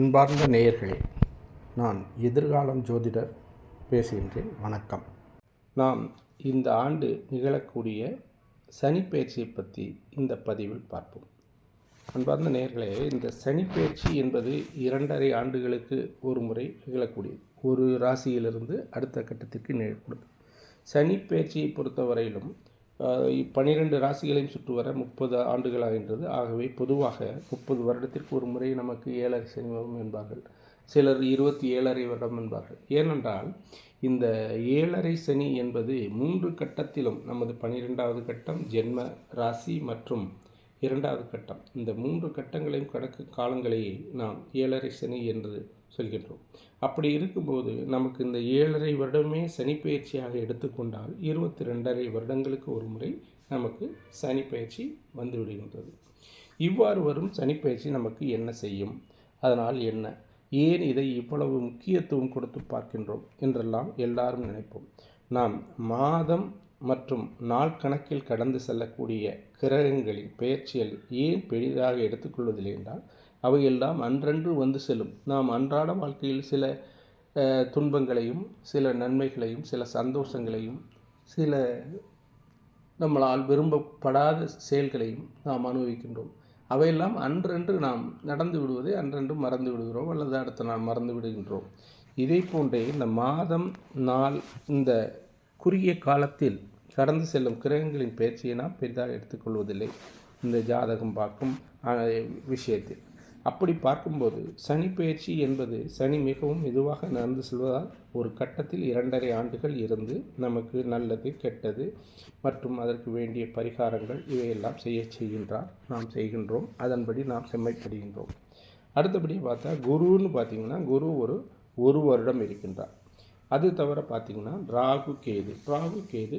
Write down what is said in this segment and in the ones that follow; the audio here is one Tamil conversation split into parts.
அன்பார்ந்த நேயர்களே நான் எதிர்காலம் ஜோதிடர் பேசுகின்றேன். வணக்கம். நாம் இந்த ஆண்டு நிகழக்கூடிய சனிப்பெயர்ச்சியை பற்றி இந்த பதிவில் பார்ப்போம். அன்பார்ந்த நேயர்களே இந்த சனிப்பெயர்ச்சி என்பது இரண்டரை ஆண்டுகளுக்கு ஒரு முறை நிகழக்கூடியது. ஒரு ராசியிலிருந்து அடுத்த கட்டத்திற்கு நிகழக்கூடும் சனிப்பெயர்ச்சியை பொறுத்தவரையிலும் பனிரெண்டு ராசிகளையும் சுற்று வர முப்பது ஆண்டுகள் ஆகின்றது ஆகவே பொதுவாக முப்பது வருடத்திற்கு ஒரு முறை நமக்கு ஏழரை சனி என்பார்கள். சிலர் இருபத்தி ஏழரை வருடம் என்பார்கள். ஏனென்றால் இந்த ஏழரை சனி என்பது மூன்று கட்டத்திலும் நமது பனிரெண்டாவது கட்டம் ஜென்ம ராசி மற்றும் இரண்டாவது கட்டம். இந்த மூன்று கட்டங்களையும் கடக்கும் காலங்களையே நாம் ஏழரை சனி என்று சொல்கின்றோம். அப்படி இருக்கும்போது நமக்கு இந்த ஏழரை வருடமே சனிப்பெயர்ச்சியாக எடுத்துக்கொண்டால் இருபத்தி ரெண்டரை வருடங்களுக்கு ஒரு முறை நமக்கு சனிப்பயிற்சி வந்து விடுகின்றது. இவ்வாறு வரும் சனிப்பெயர்ச்சி நமக்கு என்ன செய்யும்? அதனால் என்ன? ஏன் இதை இவ்வளவு முக்கியத்துவம் கொடுத்து பார்க்கின்றோம் என்றெல்லாம் எல்லாரும் நினைப்போம். நாம் மாதம் மற்றும் நாள் கணக்கில் கடந்து செல்லக்கூடிய கிரகங்களின் பெயர்ச்சிகள் ஏன் பெரிதாக எடுத்துக்கொள்வதில்லை என்றால் அவையெல்லாம் அன்றன்று வந்து செல்லும். நாம் அன்றாட வாழ்க்கையில் சில துன்பங்களையும் சில நன்மைகளையும் சில சந்தோஷங்களையும் சில நம்மளால் விரும்பப்படாத செயல்களையும் நாம் அனுபவிக்கின்றோம். அவையெல்லாம் அன்றன்று நாம் நடந்து விடுவதை அன்றன்று மறந்து விடுகிறோம் அல்லது அடுத்த நாள் மறந்து விடுகின்றோம். இதே போன்றே இந்த மாதம் நாள் இந்த குறுகிய காலத்தில் கடந்து செல்லும் கிரகங்களின் பயிற்சியை நாம் பெரிதாக எடுத்துக்கொள்வதில்லை. இந்த ஜாதகம் பார்க்கும் விஷயத்தில். அப்படி பார்க்கும்போது சனி பயிற்சி என்பது சனி மிகவும் மெதுவாக நடந்து செல்வதால் ஒரு கட்டத்தில் இரண்டரை ஆண்டுகள் இருந்து நமக்கு நல்லது கெட்டது மற்றும் அதற்கு வேண்டிய பரிகாரங்கள் இவையெல்லாம் செய்ய செய்கின்றார். நாம் செய்கின்றோம். அதன்படி நாம் செம்மைப்படுகின்றோம். அடுத்தபடி பார்த்தா குருன்னு பார்த்தீங்கன்னா குரு ஒரு ஒரு வருடம் இருக்கின்றார். அது தவிர பார்த்திங்கன்னா ராகு கேது. ராகு கேது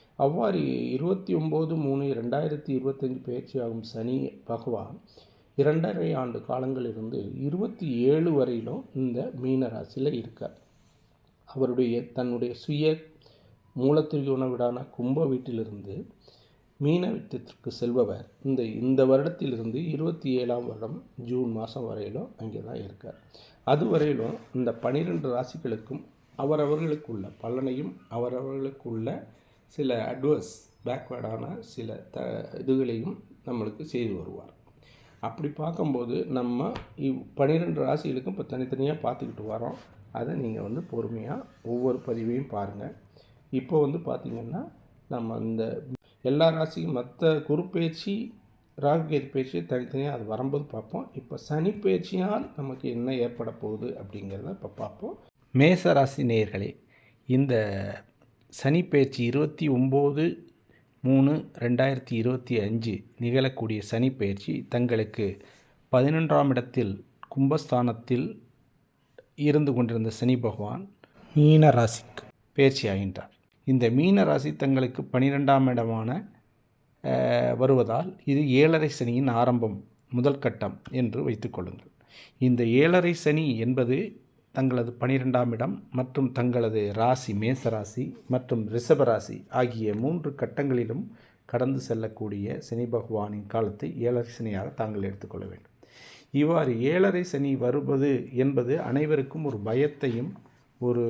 அவ்வாறு இருபத்தி ஒம்பது மூணு ரெண்டாயிரத்தி இருபத்தஞ்சு பயிற்சியாகும் சனி பகவான் இரண்டரை ஆண்டு காலங்களிலிருந்து இருபத்தி ஏழு வரையிலும் இந்த மீனராசியில் இருக்கார். அவருடைய தன்னுடைய சுய மூலத்திரிகோண வீடான கும்ப வீட்டிலிருந்து மீன வீட்டத்திற்கு செல்பவர். இந்த இந்த வருடத்திலிருந்து இருபத்தி ஏழாம் வருடம் ஜூன் மாதம் வரையிலும் அங்கே தான் இருக்கார். அது வரையிலும் இந்த பனிரெண்டு ராசிகளுக்கும் அவரவர்களுக்குள்ள பலனையும் அவரவர்களுக்குள்ள சில அட்வர்ஸ் பேக்வேர்டான சில த இதுகளையும் நம்மளுக்கு செய்து வருவார். அப்படி பார்க்கும்போது நம்ம இவ் பன்னிரெண்டு ராசிகளுக்கும் இப்போ தனித்தனியாக பார்த்துக்கிட்டு வரோம் அதை நீங்கள் வந்து பொறுமையாக ஒவ்வொரு பதிவையும் பாருங்கள் இப்போ வந்து பார்த்திங்கன்னா நம்ம இந்த எல்லா ராசியும் மற்ற குரு பயிற்சி ராகுகேது பயிற்சி தனித்தனியாக அது வரும்போது பார்ப்போம். இப்போ சனி பயிற்சியால் நமக்கு என்ன ஏற்பட போகுது அப்படிங்கிறத இப்போ பார்ப்போம். மேச ராசி நேயர்களே இந்த சனி பெயர்ச்சி இருபத்தி ஒம்பது மூணு ரெண்டாயிரத்தி இருபத்தி அஞ்சு நிகழக்கூடிய சனி பெயர்ச்சி தங்களுக்கு பதினொன்றாம் இடத்தில் கும்பஸ்தானத்தில் இருந்து கொண்டிருந்த சனி பகவான் மீன ராசிக்கு பயிற்சி ஆகின்றார். இந்த மீன ராசி தங்களுக்கு பனிரெண்டாம் இடமான வருவதால் இது ஏழரை சனியின் ஆரம்பம் முதல் கட்டம் என்று வைத்துக்கொள்ளுங்கள் இந்த ஏழரை சனி என்பது தங்களது பனிரெண்டாம் இடம் மற்றும் தங்களது ராசி மேச ராசி மற்றும் ரிஷப ராசி ஆகிய மூன்று கட்டங்களிலும் கடந்து செல்லக்கூடிய சனி பகவானின் காலத்தை ஏழரை சனியாக தாங்கள் எடுத்துக்கொள்ள வேண்டும். இவ்வாறு ஏழரை சனி வருவது என்பது அனைவருக்கும் ஒரு பயத்தையும் ஒரு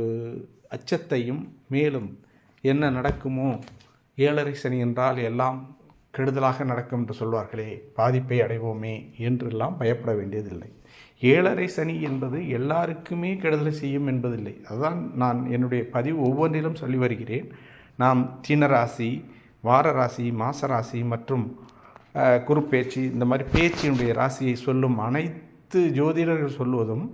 அச்சத்தையும் மேலும் என்ன நடக்குமோ ஏழரை சனி என்றால் எல்லாம் கெடுதலாக நடக்கும் என்று சொல்வார்களே பாதிப்பை அடைவோமே என்றெல்லாம் பயப்பட வேண்டியதில்லை. ஏழரை சனி என்பது எல்லாருக்குமே கெடுதலை செய்யும் என்பதில்லை. அதுதான் நான் என்னுடைய பதிவு ஒவ்வொன்றிலும் சொல்லி வருகிறேன். நாம் சின்ன ராசி வார ராசி மாச ராசி மற்றும் குறுப்பேச்சு இந்த மாதிரி பேச்சினுடைய ராசியை சொல்லும் அனைத்து ஜோதிடர்கள் சொல்வதும்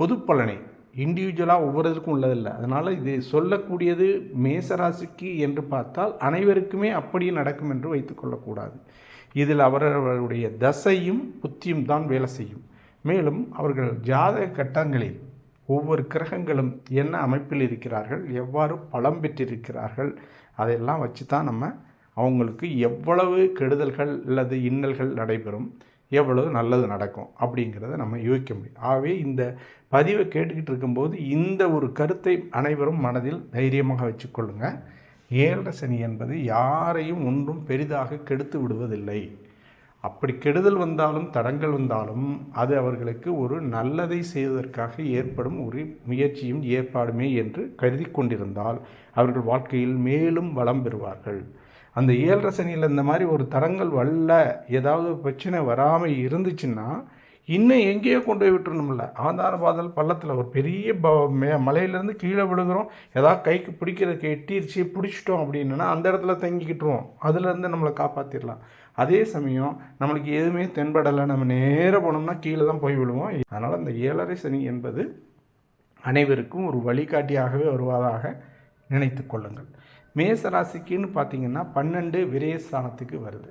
பொது பலனை இண்டிவிஜுவலாக ஒவ்வொருத்தருக்கும் உள்ளதில்லை. அதனால் இது சொல்லக்கூடியது மேசராசிக்கு என்று பார்த்தால் அனைவருக்குமே அப்படியே நடக்கும் என்று வைத்துக்கொள்ளக்கூடாது இதில் அவரவருடைய தசையும் புத்தியும் தான் வேலை செய்யும். மேலும் அவர்கள் ஜாதக கட்டங்களில் ஒவ்வொரு கிரகங்களும் என்ன அமைப்பில் இருக்கிறார்கள் எவ்வாறு பலம் பெற்றிருக்கிறார்கள் அதையெல்லாம் வச்சு தான் நம்ம அவங்களுக்கு எவ்வளவு கெடுதல்கள் அல்லது இன்னல்கள் நடைபெறும். எவ்வளவு நல்லது நடக்கும் அப்படிங்கிறத நம்ம யூகிக்க முடியும். ஆகவே இந்த பதிவை கேட்டுக்கிட்டு இருக்கும்போது இந்த ஒரு கருத்தை அனைவரும் மனதில் தைரியமாக வச்சுக்கொள்ளுங்க. ஏழரை சனி என்பது யாரையும் ஒன்றும் பெரிதாக கெடுத்து விடுவதில்லை. அப்படி கெடுதல் வந்தாலும் தடங்கள் வந்தாலும் அது அவர்களுக்கு ஒரு நல்லதை செய்வதற்காக ஏற்படும் ஒரு முயற்சியும் ஏற்பாடுமே என்று கருதி கொண்டிருந்தால் அவர்கள் வாழ்க்கையில் மேலும் வளம் பெறுவார்கள். அந்த ஏழரை சனியில் இந்த மாதிரி ஒரு தரங்கள் வரல ஏதாவது பிரச்சனை வராமல் இருந்துச்சுன்னா இன்னும் எங்கேயோ கொண்டு போய் விட்டுருணும்ல ஆதார பாதல் பள்ளத்தில் ஒரு பெரிய ப மே மலையிலேருந்து கீழே விழுகிறோம். ஏதாவது கைக்கு பிடிக்கிறதுக்கு எட்டிருச்சு பிடிச்சிட்டோம் அப்படின்னா அந்த இடத்துல தங்கிக்கிட்டுருவோம். அதுலேருந்து நம்மளை காப்பாற்றிடலாம் அதே சமயம் நம்மளுக்கு எதுவுமே தென்படலை. நம்ம நேராக போனோம்னா கீழே தான் போய் விழுவோம். அதனால் அந்த ஏழரை சனி என்பது அனைவருக்கும் ஒரு வழிகாட்டியாகவே வருவதாக நினைத்து கொள்ளுங்கள். மேச ராசிக்குன்னு பார்த்தீங்கன்னா பன்னெண்டு விரயஸ்தானத்துக்கு வருது.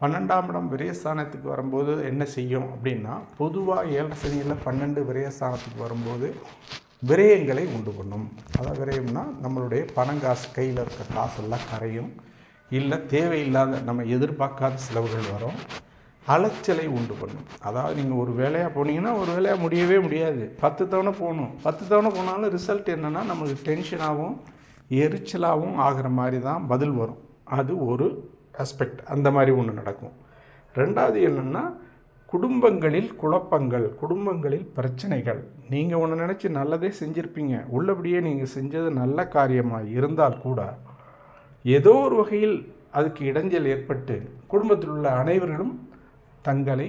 பன்னெண்டாம் இடம் விரயஸ்தானத்துக்கு வரும்போது என்ன செய்யும் அப்படின்னா பொதுவாக ஏழு சனியில் பன்னெண்டு விரயஸ்தானத்துக்கு வரும்போது விரயங்களை உண்டு பண்ணும். அதாவது விரயம்னா நம்மளுடைய பணங்காசு கையில் இருக்க காசெல்லாம் கரையும். இல்லை தேவையில்லாத நம்ம எதிர்பார்க்காத செலவுகள் வரும். அலைச்சலை உண்டு பண்ணும். அதாவது நீங்கள் ஒரு வேலையாக போனீங்கன்னா ஒரு வேலையாக முடியவே முடியாது. பத்து தவணை போகணும். பத்து தவணை போனாலும் ரிசல்ட் என்னென்னா நம்மளுக்கு டென்ஷனாகவும் எரிச்சலாகவும் ஆகிற மாதிரி தான் பதில் வரும். அது ஒரு ரெஸ்பெக்ட் அந்த மாதிரி ஒன்று நடக்கும். ரெண்டாவது என்னென்னா குடும்பங்களில் குழப்பங்கள் குடும்பங்களில் பிரச்சனைகள். நீங்கள் ஒன்று நினச்சி நல்லதே செஞ்சுருப்பீங்க. உள்ளபடியே நீங்கள் செஞ்சது நல்ல காரியமாக இருந்தால் கூட ஏதோ ஒரு வகையில் அதுக்கு இடைஞ்சல் ஏற்பட்டு குடும்பத்தில் உள்ள அனைவர்களும் தங்களை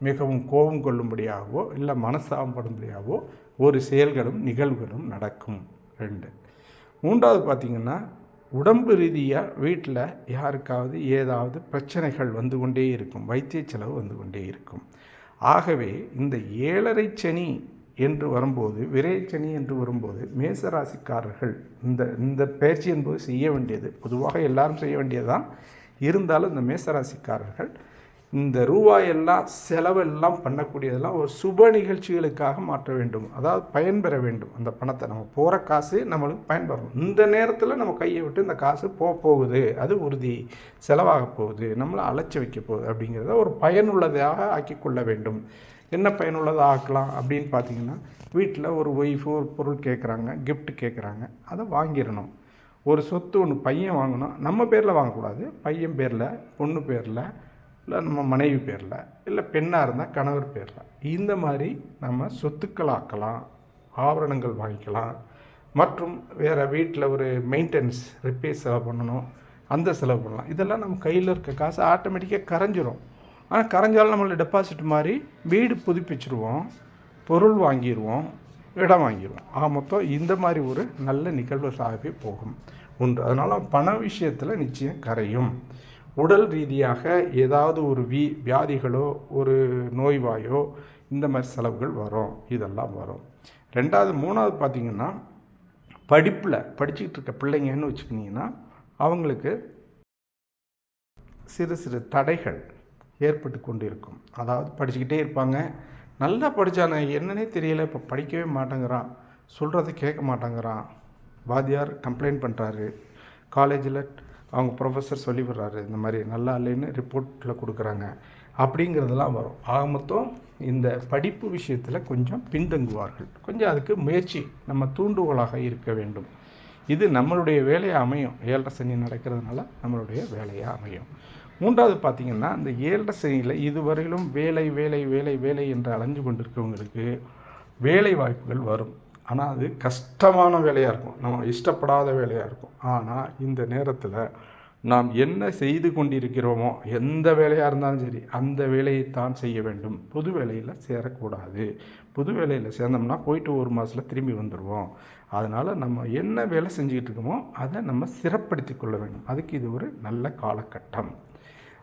மிகவும் கோபம் கொள்ளும்படியாகவோ இல்லை மனஸ்தாபப்படும்படியாகவோ ஒரு செயல்களும் நிகழ்வுகளும் நடக்கும். ரெண்டு. மூன்றாவது பார்த்திங்கன்னா உடம்பு ரீதியாக வீட்டில் யாருக்காவது ஏதாவது பிரச்சனைகள் வந்து கொண்டே இருக்கும். வைத்திய செலவு வந்து கொண்டே இருக்கும். ஆகவே இந்த ஏழரை சனி என்று வரும்போது விரைச்சனி என்று வரும்போது மேசராசிக்காரர்கள் இந்த இந்த பயிற்சி என்பது செய்ய வேண்டியது. பொதுவாக எல்லாரும் செய்ய வேண்டியதுதான். இருந்தாலும் இந்த மேசராசிக்காரர்கள் இந்த ரூபாயெல்லாம் செலவெல்லாம் பண்ணக்கூடியதெல்லாம் ஒரு சுப நிகழ்ச்சிகளுக்காக மாற்ற வேண்டும். அதாவது பயன்பெற வேண்டும். அந்த பணத்தை நம்ம போகிற காசு நம்மளுக்கு பயன்பெறணும் இந்த நேரத்தில் நம்ம கையை விட்டு இந்த காசு போக போகுது. அது உறுதி செலவாக போகுது. நம்மளை அழைச்சி வைக்க போகுது அப்படிங்கிறத ஒரு பயனுள்ளதாக ஆக்கிக்கொள்ள வேண்டும். என்ன பயனுள்ளதாக ஆக்கலாம் அப்படின்னு பார்த்தீங்கன்னா வீட்டில் ஒரு ஒய்ஃபு ஒரு பொருள் கேட்குறாங்க கிஃப்ட் கேட்குறாங்க அதை வாங்கிடணும். ஒரு சொத்து ஒன்று பையன் வாங்கணும். நம்ம பேரில் வாங்கக்கூடாது. பையன் பேரில் பொண்ணு பேரில். இல்லை நம்ம மனைவி பேரில் இல்லை பெண்ணாக இருந்தால் கணவர் பேரில். இந்த மாதிரி நம்ம சொத்துக்களாக்கலாம் ஆபரணங்கள் வாங்கிக்கலாம் மற்றும் வேறு வீட்டில் ஒரு மெயின்டெனன்ஸ் ரிப்பேர் செலவு பண்ணணும் அந்த செலவு பண்ணலாம். இதெல்லாம் நம்ம கையில் இருக்க காசு ஆட்டோமேட்டிக்காக கரைஞ்சிரும். ஆனால் கரைஞ்சாலும் நம்மளை டெபாசிட் மாதிரி வீடு புதுப்பிச்சிருவோம் பொருள் வாங்கிடுவோம் இடம் வாங்கிடுவோம் ஆக மொத்தம் இந்த மாதிரி ஒரு நல்ல நிகழ்வு சாகவே போகும். உண்டு அதனால் பண விஷயத்தில் நிச்சயம் கரையும். உடல் ரீதியாக ஏதாவது ஒரு வீ வியாதிகளோ ஒரு நோய்வாயோ இந்த மாதிரி செலவுகள் வரும். இதெல்லாம் வரும். ரெண்டாவது மூணாவது பார்த்திங்கன்னா படிப்பில் படிச்சுக்கிட்டு இருக்க பிள்ளைங்கன்னு வச்சுக்கிட்டிங்கன்னா அவங்களுக்கு சிறு சிறு தடைகள் ஏற்பட்டு கொண்டு இருக்கும் அதாவது படிச்சுக்கிட்டே இருப்பாங்க. நல்லா படித்தான என்னன்னே தெரியல இப்போ படிக்கவே மாட்டேங்கிறான். சொல்கிறத கேட்க மாட்டேங்கிறான். வாத்தியார் கம்ப்ளைண்ட் பண்ணுறாரு காலேஜில் அவங்க ப்ரொஃபஸர் சொல்லி விடுறாரு இந்த மாதிரி நல்லா இல்லைன்னு ரிப்போர்ட்டில் கொடுக்குறாங்க. அப்படிங்கிறதெல்லாம் வரும். ஆக மொத்தம் இந்த படிப்பு விஷயத்தில் கொஞ்சம் பின்தங்குவார்கள். கொஞ்சம் அதுக்கு முயற்சி நம்ம தூண்டுகோலாக இருக்க வேண்டும். இது நம்மளுடைய வேலையாக அமையும். ஏழரை சனி நடக்கிறதுனால நம்மளுடைய வேலையாக அமையும். மூன்றாவது பார்த்திங்கன்னா இந்த ஏழரை சனியில் இதுவரையிலும் வேலை வேலை வேலை வேலை என்று அலைஞ்சு கொண்டிருக்கவங்களுக்கு வேலை வாய்ப்புகள் வரும். ஆனால் அது கஷ்டமான வேலையாக இருக்கும். நம்ம இஷ்டப்படாத வேலையாக இருக்கும். ஆனால் இந்த நேரத்தில் நாம் என்ன செய்து கொண்டிருக்கிறோமோ எந்த வேலையாக இருந்தாலும் சரி அந்த வேலையை தான் செய்ய வேண்டும். புது வேலையில் சேரக்கூடாது. புது வேலையில் சேர்ந்தோம்னா போயிட்டு ஒரு மாதத்தில் திரும்பி வந்துடுவோம் அதனால் நம்ம என்ன வேலை செஞ்சுக்கிட்டு இருக்கோமோ அதை நம்ம சிறப்படுத்தி கொள்ள வேண்டும். அதுக்கு இது ஒரு நல்ல காலகட்டம்.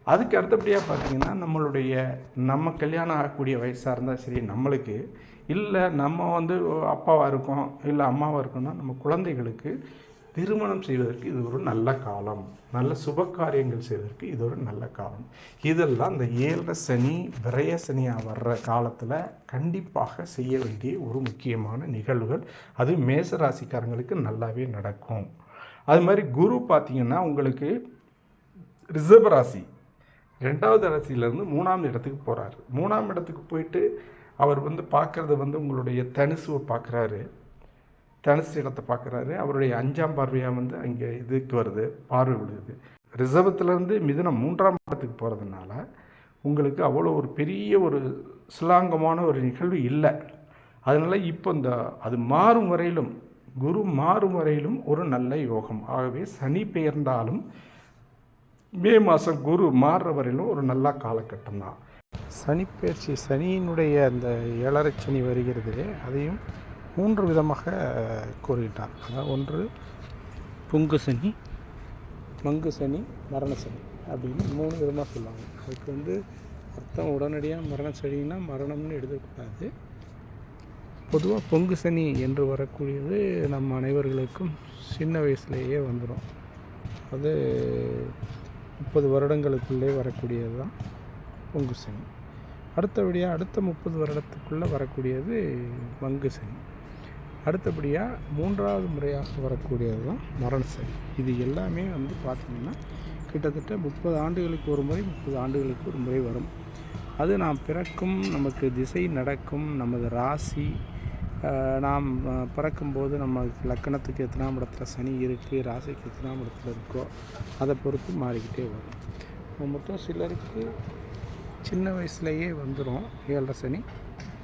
அதுக்கு அடுத்தபடியாக பார்த்தீங்கன்னா நம்மளுடைய நம்ம கல்யாணம் ஆகக்கூடிய வயசாக இருந்தால் சரி நம்மளுக்கு இல்லை நம்ம வந்து அப்பாவாக இருக்கோம் இல்லை அம்மாவாக இருக்கோம்னா நம்ம குழந்தைகளுக்கு திருமணம் செய்வதற்கு இது ஒரு நல்ல காலம். நல்ல சுப காரியங்கள் செய்வதற்கு இது ஒரு நல்ல காலம். இதெல்லாம் இந்த ஏழரை சனி விரய சனியாக வர்ற காலத்தில் கண்டிப்பாக செய்ய வேண்டிய ஒரு முக்கியமான நிகழ்வுகள். அது மேச ராசிக்காரங்களுக்கு நல்லாவே நடக்கும். அது மாதிரி குரு பார்த்தீங்கன்னா உங்களுக்கு ரிசர்வ் ராசி. ரெண்டாவது ராசியிலேருந்து மூணாம் இடத்துக்கு போகிறாரு மூணாம் இடத்துக்கு போயிட்டு அவர் வந்து பார்க்குறது வந்து உங்களுடைய தனுசுவை பார்க்குறாரு தனுசு இடத்தை பார்க்குறாரு அவருடைய அஞ்சாம் பார்வையாக வந்து அங்கே இதுக்கு வருது பார்வை விழுது ரிசர்வத்துலேருந்து மிதுனம் மூன்றாம் இடத்துக்கு போகிறதுனால உங்களுக்கு அவ்வளோ ஒரு பெரிய ஒரு சுலாங்கமான ஒரு நிகழ்வு இல்லை. அதனால் இப்போ இந்த அது மாறும் வரையிலும் குரு மாறும் வரையிலும் ஒரு நல்ல யோகம். ஆகவே சனி பெயர்ந்தாலும் மே மாதம் குரு மாறுற வரையிலும் ஒரு நல்ல காலகட்டம் தான். சனிப்பயிற்சி சனியினுடைய அந்த ஏழரை சனி வருகிறது. அதையும் மூன்று விதமாக கூறுகின்றார் அதாவது ஒன்று பொங்கு சனி மங்கு சனி மரண சனி அப்படின்னு மூணு விதமாக சொல்லுவாங்க. அதுக்கு வந்து அர்த்தம் உடனடியாக மரண சனின்னா மரணம்னு எழுதக்கூடாது. பொதுவாக பொங்கு சனி என்று வரக்கூடியது நம் அனைவர்களுக்கும் சின்ன வயசுலேயே வந்துடும் அது முப்பது வருடங்களுக்குள்ளே வரக்கூடியது தான் பொங்கு சனி. அடுத்தபடியாக அடுத்த முப்பது வருடத்துக்குள்ளே வரக்கூடியது மங்கு சனி. அடுத்தபடியாக மூன்றாவது முறையாக வரக்கூடியது தான் மரண சனி. இது எல்லாமே வந்து பார்த்திங்கன்னா கிட்டத்தட்ட முப்பது ஆண்டுகளுக்கு ஒரு முறை முப்பது ஆண்டுகளுக்கு ஒரு முறை வரும். அது நாம் பிறக்கும் நமக்கு திசை நடக்கும் நமது ராசி நாம் பிறக்கும்போது நம்ம லக்கணத்துக்கு எத்தனாம் இடத்துல சனி இருக்குது ராசிக்கு எத்தனாம் இடத்துல இருக்கோ அதை பொறுத்து மாறிக்கிட்டே வரும். மொத்தம் சிலருக்கு சின்ன வயசுலேயே வந்துடும் ஏழரை சனி.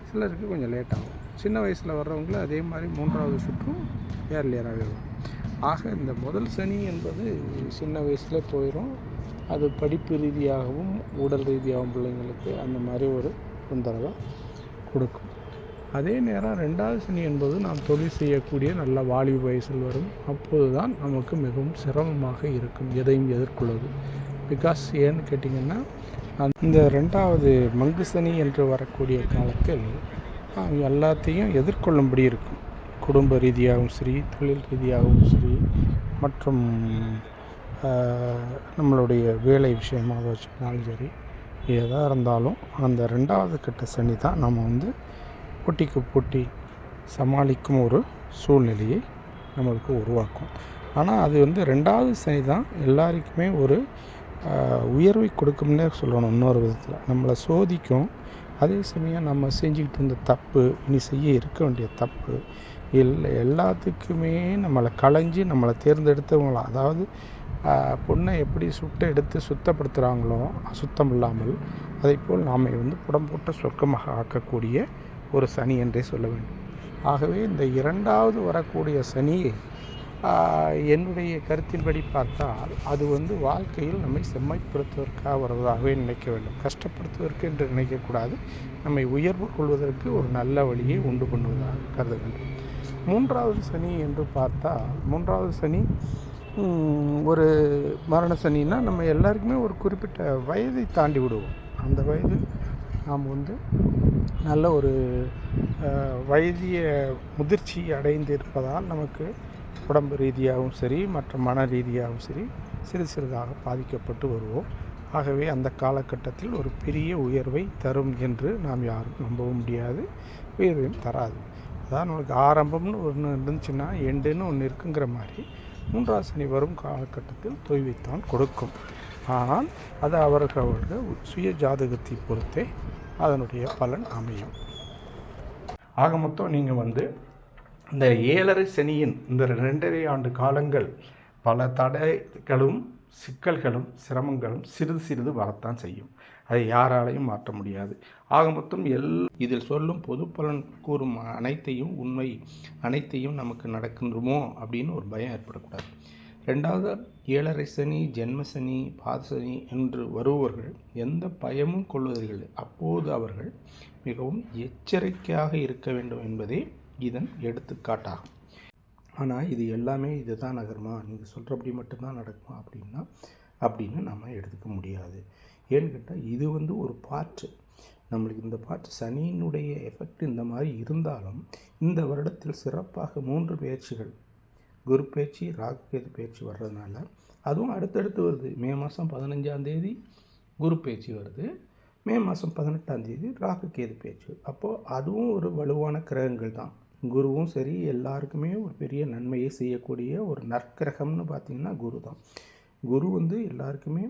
சிலருக்கு கொஞ்சம் லேட் ஆகும். சின்ன வயசில் வர்றவங்கள அதே மாதிரி மூன்றாவது சுற்றும் ஏர்லியராகவே வரும். ஆக இந்த முதல் சனி என்பது சின்ன வயசில் போயிடும் அது படிப்பு ரீதியாகவும் உடல் ரீதியாகவும் பிள்ளைங்களுக்கு அந்த மாதிரி ஒரு தொந்தரவை கொடுக்கும். அதே நேரம் ரெண்டாவது சனி என்பது நாம் தொழில் செய்யக்கூடிய நல்ல வாலிப வயசில் வரும். அப்போது தான் நமக்கு மிகவும் சிரமமாக இருக்கும் எதையும் எதிர்கொள்வது. பிகாஸ் ஏன்னு கேட்டிங்கன்னா அந்த ரெண்டாவது மங்கு சனி என்று வரக்கூடிய காலத்தில் எல்லாத்தையும் எதிர்கொள்ளும்படி இருக்கும். குடும்ப ரீதியாகவும் சரி தொழில் ரீதியாகவும் சரி மற்றும் நம்மளுடைய வேலை விஷயமாக வச்சுனாலும் சரி எதாக இருந்தாலும் அந்த ரெண்டாவது கட்ட சனி தான் நம்ம வந்து போட்டிக்கு போட்டி சமாளிக்கும் ஒரு சூழ்நிலையை நம்மளுக்கு உருவாக்கும். ஆனால் அது வந்து ரெண்டாவது சனி தான் எல்லாருக்குமே ஒரு உயர்வை கொடுக்கும்னே சொல்லணும் இன்னொரு விதத்தில். நம்மளை சோதிக்கும். அதே சமயம் நம்ம செஞ்சுக்கிட்டு இருந்த தப்பு இனி செய்ய இருக்க வேண்டிய தப்பு இல்லை எல்லாத்துக்குமே நம்மளை களைஞ்சு நம்மளை தேர்ந்தெடுத்தவங்களா அதாவது பொண்ணை எப்படி சுட்ட எடுத்து சுத்தப்படுத்துகிறாங்களோ அசுத்தம் இல்லாமல் அதை போல் நாம் வந்து புடம்போட்ட சொர்க்கமாக ஆக்கக்கூடிய ஒரு சனி என்றே சொல்ல வேண்டும். ஆகவே இந்த இரண்டாவது வரக்கூடிய சனியை என்னுடைய கருத்தின்படி பார்த்தால் அது வந்து வாழ்க்கையில் நம்மை செம்மைப்படுத்துவதற்காக வருவதாகவே நினைக்க வேண்டும். கஷ்டப்படுத்துவதற்கு என்று நினைக்கக்கூடாது நம்மை உயர்வு கொள்வதற்கு ஒரு நல்ல வழியை உண்டு பண்ணுவதாக கருத வேண்டும். மூன்றாவது சனி என்று பார்த்தால் மூன்றாவது சனி ஒரு மரண சனின்னா நம்ம எல்லாருக்குமே ஒரு குறிப்பிட்ட வயதை தாண்டி விடுவோம். அந்த வயது நாம் வந்து நல்ல ஒரு வைத்திய முதிர்ச்சி அடைந்து இருப்பதால் நமக்கு உடம்பு ரீதியாகவும் சரி மற்ற மன ரீதியாகவும் சரி சிறு சிறிதாக பாதிக்கப்பட்டு வருவோம். ஆகவே அந்த காலகட்டத்தில் ஒரு பெரிய உயர்வை தரும் என்று நாம் யாரும் நம்பவும் முடியாது உயர்வையும் தராது. அதான் நமக்கு ஆரம்பம்னு ஒன்று இருந்துச்சுன்னா எண்டுன்னு ஒன்று இருக்குங்கிற மாதிரி மூன்றாவது சனி வரும் காலகட்டத்தில் தொய்வைத்தான் கொடுக்கும். ஆனால் அது அவர்கள் அவர்கள் சுய ஜாதகத்தை பொறுத்தே அதனுடைய பலன் அமையும். ஆக மொத்தம் நீங்கள் வந்து இந்த ஏழரை சனியின் இந்த ரெண்டரை ஆண்டு காலங்கள் பல தடைகளும் சிக்கல்களும் சிரமங்களும் சிறிது சிறிது வரத்தான் செய்யும். அதை யாராலையும் மாற்ற முடியாது. ஆக மொத்தம் எல் இதில் சொல்லும் பொது பலன் கூறும் அனைத்தையும் உண்மை அனைத்தையும் நமக்கு நடக்கின்றமோ அப்படின்னு ஒரு பயம் ஏற்படக்கூடாது. ரெண்டாவது ஏழரை சனி ஜென்மசனி பாதசனி என்று வருபவர்கள் எந்த பயமும் கொள்வதில்லை. அப்போது அவர்கள் மிகவும் எச்சரிக்கையாக இருக்க வேண்டும் என்பதே இதன் எடுத்துக்காட்டாகும். ஆனால் இது எல்லாமே இது தான் நகருமா? நீங்கள் சொல்கிறபடி மட்டும்தான் நடக்குமா அப்படின்னா அப்படின்னு நம்ம எடுத்துக்க முடியாது. ஏன்னு கேட்டால் இது வந்து ஒரு பாட்டு நம்மளுக்கு இந்த பாட்டு சனியினுடைய எஃபெக்ட் இந்த மாதிரி இருந்தாலும் இந்த வருடத்தில் சிறப்பாக மூன்று பயிற்சிகள் குரு பயிற்சி ராகுகேது பயிற்சி வர்றதுனால அதுவும் அடுத்தடுத்து வருது. மே மாதம் பதினஞ்சாம் தேதி குரு பயிற்சி வருது. மே மாதம் பதினெட்டாம் தேதி ராகு கேது பயிற்சி அப்போது அதுவும் ஒரு வலுவான கிரகங்கள் தான். குருவும் சரி எல்லாருக்குமே ஒரு பெரிய நன்மையை செய்யக்கூடிய ஒரு நற்கிரகம்னு பார்த்திங்கன்னா குரு தான். குரு வந்து எல்லாருக்குமே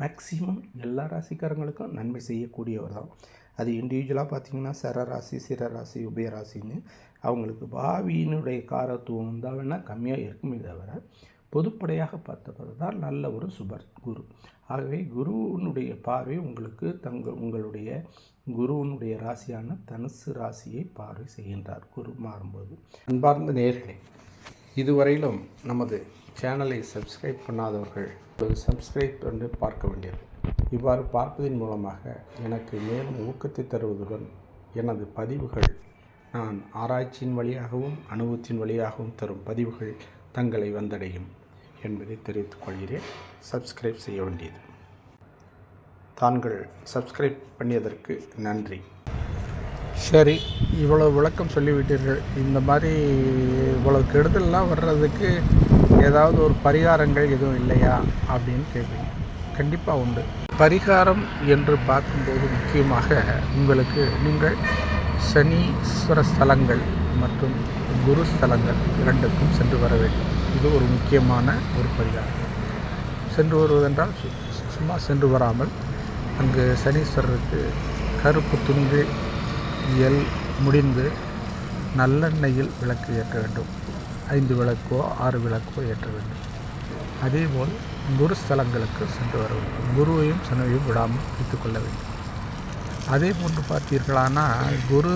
மேக்சிமம் எல்லா ராசிக்காரங்களுக்கும் நன்மை செய்யக்கூடியவர் தான். அது இண்டிவிஜுவலாக பார்த்திங்கன்னா சரராசி சிரராசி உபயராசின்னு அவங்களுக்கு பாவியினுடைய காரத்துவம் வந்தால் வேணால் கம்மியாக இருக்குமே தவிர பொதுப்படையாக பார்த்தபோது தான் நல்ல ஒரு சுபர் குரு. ஆகவே குருவினுடைய பார்வை உங்களுக்கு தங்கள் உங்களுடைய குருவினுடைய ராசியான தனுசு ராசியை பார்வை செய்கின்றார் குரு மாறும்போது. அன்பார்ந்த நேர்களே இதுவரையிலும் நமது சேனலை சப்ஸ்கிரைப் பண்ணாதவர்கள் சப்ஸ்கிரைப் என்று பார்க்க வேண்டியது இவ்வாறு பார்ப்பதன் மூலமாக எனக்கு மேலும் ஊக்கத்தை தருவதுடன் எனது பதிவுகள் நான் ஆராய்ச்சியின் வழியாகவும் அனுபவத்தின் வழியாகவும் தரும் பதிவுகள் தங்களை வந்தடையும் என்பதை தெரிவித்துக் கொள்கிறேன். சப்ஸ்கிரைப் செய்ய வேண்டியது. தாங்கள் சப்ஸ்கிரைப் பண்ணியதற்கு நன்றி. சரி இவ்வளோ விளக்கம் சொல்லிவிட்டீர்கள். இந்த மாதிரி இவ்வளோ கெடுதல்லாம் வர்றதுக்கு ஏதாவது ஒரு பரிகாரங்கள் எதுவும் இல்லையா அப்படின்னு கேட்பீங்க கண்டிப்பாக உண்டு. பரிகாரம் என்று பார்க்கும்போது முக்கியமாக உங்களுக்கு நீங்கள் சனீஸ்வர ஸ்தலங்கள் மற்றும் குரு ஸ்தலங்கள் இரண்டுக்கும் சென்று வர வேண்டும். இது ஒரு முக்கியமான ஒரு பரிகாரம். சென்று வருவதென்றால் சும்மா சென்று வராமல் அங்கு சனீஸ்வரருக்கு கருப்பு துண்டு எல் முடிந்து நல்லெண்ணெயில் விளக்கு ஏற்ற வேண்டும். ஐந்து விளக்கோ ஆறு விளக்கோ ஏற்ற வேண்டும். அதேபோல் குரு ஸ்தலங்களுக்கு சென்று வர வேண்டும். குருவையும் சனவையும் விடாமல் வைத்துக் கொள்ள வேண்டும். அதே போன்று பார்த்தீர்களானால் குரு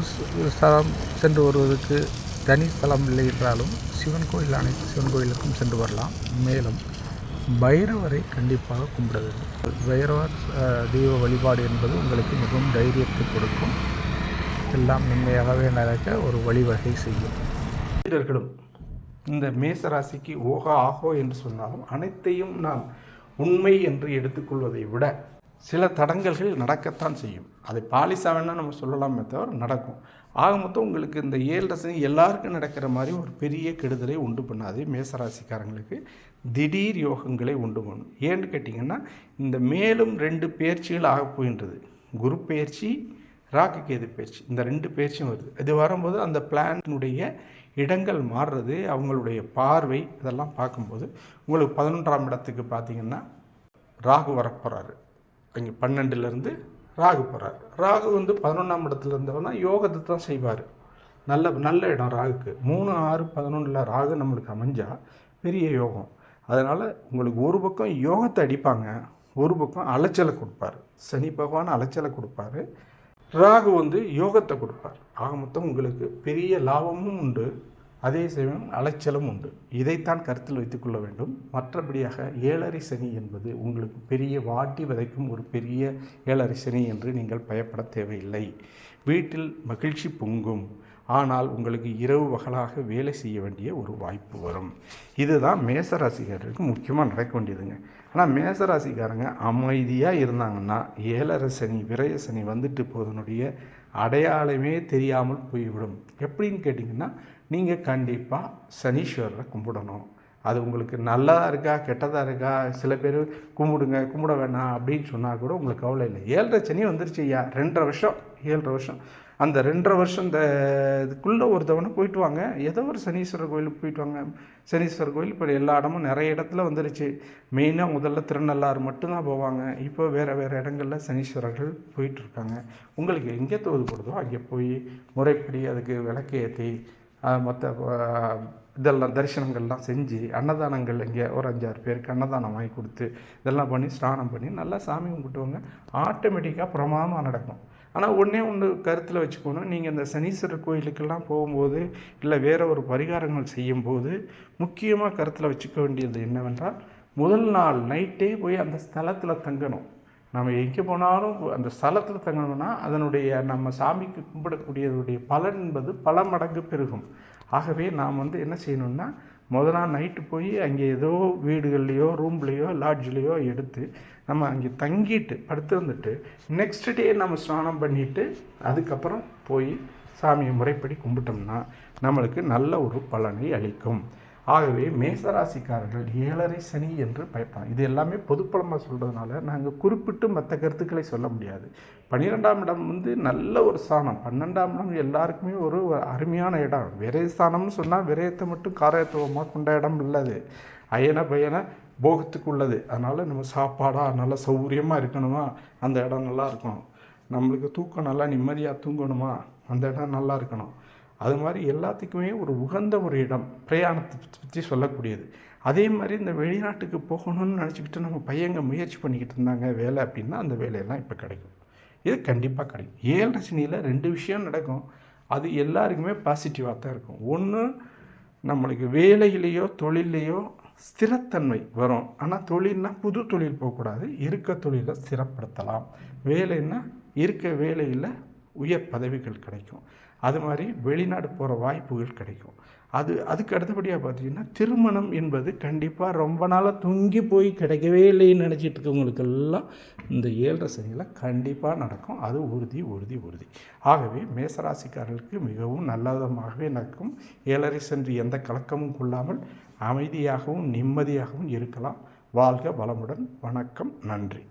ஸ்தலம் சென்று வருவதற்கு தனி ஸ்தலம் இல்லை என்றாலும் சிவன் கோயில் அனைத்து சிவன் கோயிலுக்கும் சென்று வரலாம். மேலும் பைரவரை கண்டிப்பாக கும்பிட வேண்டும். பைரவர் தெய்வ வழிபாடு என்பது உங்களுக்கு மிகவும் தைரியத்தை கொடுக்கும். எல்லாம் நன்மையாகவே நடக்க ஒரு வழிவகை செய்யும். வீரர்களும் இந்த மேச ராசிக்கு ஓகா ஆகோ என்று சொன்னாலும் அனைத்தையும் நாம் உண்மை என்று எடுத்துக்கொள்வதை விட சில தடங்கல்கள் நடக்கத்தான் செய்யும். அதை பாலிசா வேணால் நம்ம சொல்லலாமே தவிர நடக்கும். ஆக மொத்தம் உங்களுக்கு இந்த ஏழு ரசனை எல்லாருக்கும் நடக்கிற மாதிரி ஒரு பெரிய கெடுதலை உண்டு பண்ணாது மேசராசிக்காரங்களுக்கு. திடீர் யோகங்களை உண்டு பண்ணும். ஏன்னு கேட்டிங்கன்னா இந்த மேலும் ரெண்டு பயிற்சிகள் ஆக போகின்றது. குரு பயிற்சி ராக்கு கேது பயிற்சி. இந்த ரெண்டு பயிற்சியும் வருது. இது வரும்போது அந்த பிளானினுடைய இடங்கள் மாறுறது அவங்களுடைய பார்வை இதெல்லாம் பார்க்கும்போது உங்களுக்கு பதினொன்றாம் இடத்துக்கு பார்த்தீங்கன்னா ராகு வரப்போகிறாரு இங்கே பன்னெண்டுலேருந்து ராகு போகிறார் ராகு வந்து பதினொன்றாம் இடத்துல இருந்தவனா யோகத்தை தான் செய்வார். நல்ல நல்ல இடம் ராகுக்கு. மூணு ஆறு பதினொன்றில் ராகு நம்மளுக்கு அமைஞ்சால் பெரிய யோகம். அதனால் உங்களுக்கு ஒரு பக்கம் யோகத்தை அடிப்பாங்க ஒரு பக்கம் அலைச்சலை கொடுப்பார். சனி பகவான் அலைச்சலை கொடுப்பாரு. ராகு வந்து யோகத்தை கொடுப்பார். ஆக மொத்தம் உங்களுக்கு பெரிய லாபமும் உண்டு. அதே சமயம் அலைச்சலும் உண்டு. இதைத்தான் கருத்தில் வைத்துக்கொள்ள வேண்டும். மற்றபடியாக ஏழரை சனி என்பது உங்களுக்கு பெரிய வாட்டி விதைக்கும் ஒரு பெரிய ஏழரை சனி என்று நீங்கள் பயப்பட தேவையில்லை. வீட்டில் மகிழ்ச்சி பொங்கும். ஆனால் உங்களுக்கு இரவு பகலாக வேலை செய்ய வேண்டிய ஒரு வாய்ப்பு வரும். இதுதான் மேசராசிகாரருக்கு முக்கியமாக நடக்க வேண்டியதுங்க. ஆனால் மேசராசிக்காரங்க அமைதியாக இருந்தாங்கன்னா ஏழரை சனி விரய சனி வந்துட்டு போதனுடைய அடையாளமே தெரியாமல் போய்விடும். எப்படின்னு கேட்டிங்கன்னா நீங்கள் கண்டிப்பாக சனீஸ்வரரை கும்பிடணும். அது உங்களுக்கு நல்லதாக இருக்கா கெட்டதாக இருக்கா சில பேர் கும்பிடுங்க கும்பிட வேணாம் அப்படின்னு சொன்னால் கூட உங்களுக்கு கவலை இல்லை. ஏழரை சனி வந்துருச்சு ஐயா ரெண்டரை வருஷம் ஏழரை வருஷம். அந்த ரெண்டரை வருஷம் இந்த இதுக்குள்ளே ஒரு தவணை போயிட்டு வாங்க. ஏதோ ஒரு சனீஸ்வரர் கோயிலுக்கு போயிட்டு வாங்க. சனீஸ்வரர் கோயில் இப்போ எல்லா இடமும் நிறைய இடத்துல வந்துருச்சு. மெயினாக முதல்ல திருநள்ளாறு மட்டும்தான் போவாங்க. இப்போ வேறு வேறு இடங்களில் சனீஸ்வரர்கள் போயிட்டுருக்காங்க உங்களுக்கு எங்கே தோதுப்படுதோ அங்கே போய் முறைப்படி அதுக்கு விளக்கு ஏற்றி மற்ற இதெல்லாம் தரிசனங்கள்லாம் செஞ்சு அன்னதானங்கள் இங்கே ஒரு அஞ்சாறு பேருக்கு அன்னதானம் வாங்கி கொடுத்து இதெல்லாம் பண்ணி ஸ்நானம் பண்ணி நல்லா சாமி கும்பிட்டுவாங்க ஆட்டோமேட்டிக்காக பிரமாதமாக நடக்கும். ஆனால் ஒன்றே ஒன்று கருத்தில் வச்சுக்கணும். நீங்கள் இந்த சனீஸ்வரர் கோயிலுக்கெல்லாம் போகும்போது இல்லை வேறு ஒரு பரிகாரங்கள் செய்யும்போது முக்கியமாக கருத்தில் வச்சுக்க வேண்டியது என்னவென்றால் முதல் நாள் நைட்டே போய் அந்த ஸ்தலத்தில் தங்கணும். நம்ம எங்கே போனாலும் அந்த ஸ்தலத்தில் தங்கணும்னா அதனுடைய நம்ம சாமிக்கு கும்பிடக்கூடியதுடைய பலன் என்பது பல மடங்கு பெருகும். ஆகவே நாம் வந்து என்ன செய்யணும்னா முத நாள் நைட்டு போய் அங்கே ஏதோ வீடுகள்லையோ ரூம்லேயோ லாட்ஜ்லேயோ எடுத்து நம்ம அங்கே தங்கிட்டு படுத்து வந்துட்டு நெக்ஸ்ட் டே நம்ம ஸ்நானம் பண்ணிவிட்டு அதுக்கப்புறம் போய் சாமியை முறைப்படி கும்பிட்டோம்னா நம்மளுக்கு நல்ல ஒரு பலனை அளிக்கும். ஆகவே மேசராசிக்காரர்கள் ஏழரை சனி என்று பயப்படலாம். இது எல்லாமே பொதுப்பழமாக சொல்கிறதுனால நாங்கள் குறிப்பிட்டு மற்ற கருத்துக்களை சொல்ல முடியாது. பன்னிரெண்டாம் இடம் வந்து நல்ல ஒரு ஸ்தானம். பன்னெண்டாம் இடம் எல்லாருக்குமே ஒரு அருமையான இடம். விரை ஸ்தானம்னு சொன்னால் விரயத்தை மட்டும் காரத்துவமாக கொண்ட இடம் இல்லது அயன பயன போகத்துக்கு உள்ளது. அதனால் நம்ம சாப்பாடாக நல்லா சௌகரியமாக இருக்கணுமா? அந்த இடம் நல்லா இருக்கணும். நம்மளுக்கு தூக்கம் நல்லா நிம்மதியாக தூங்கணுமா? அந்த இடம் நல்லா இருக்கணும். அது மாதிரி எல்லாத்துக்குமே ஒரு உகந்த ஒரு இடம் பிரயாணத்தை பற்றி சொல்லக்கூடியது. அதே மாதிரி இந்த வெளிநாட்டுக்கு போகணும்னு நினச்சிக்கிட்டு நம்ம பையங்க முயற்சி பண்ணிக்கிட்டு இருந்தாங்க வேலை அப்படின்னா அந்த வேலையெல்லாம் இப்போ கிடைக்கும். இது கண்டிப்பாக கிடைக்கும். ஏழரை சனியில் ரெண்டு விஷயம் நடக்கும். அது எல்லாருக்குமே பாசிட்டிவாக தான் இருக்கும். ஒன்று நம்மளுக்கு வேலையிலேயோ தொழிலையோ ஸ்திரத்தன்மை வரும். ஆனால் தொழில்னா புது தொழில் போகக்கூடாது. இருக்க தொழிலை ஸ்திரப்படுத்தலாம் வேலைன்னா இருக்க வேலையில் உயர் பதவிகள் கிடைக்கும். அது மாதிரி வெளிநாடு போகிற வாய்ப்புகள் கிடைக்கும். அது அதுக்கு அடுத்தபடியாக பார்த்தீங்கன்னா திருமணம் என்பது கண்டிப்பாக ரொம்ப நாளாக தொங்கி போய் கிடைக்கவே இல்லைன்னு நினச்சிட்டு இருக்கவங்களுக்கெல்லாம் இந்த ஏழரை சனியில் கண்டிப்பாக நடக்கும். அது உறுதி உறுதி உறுதி. ஆகவே மேசராசிக்காரர்களுக்கு மிகவும் நல்லதமாகவே நடக்கும். ஏழரை சென்று எந்த கலக்கமும் கொள்ளாமல் அமைதியாகவும் நிம்மதியாகவும் இருக்கலாம். வாழ்க வளமுடன். வணக்கம். நன்றி.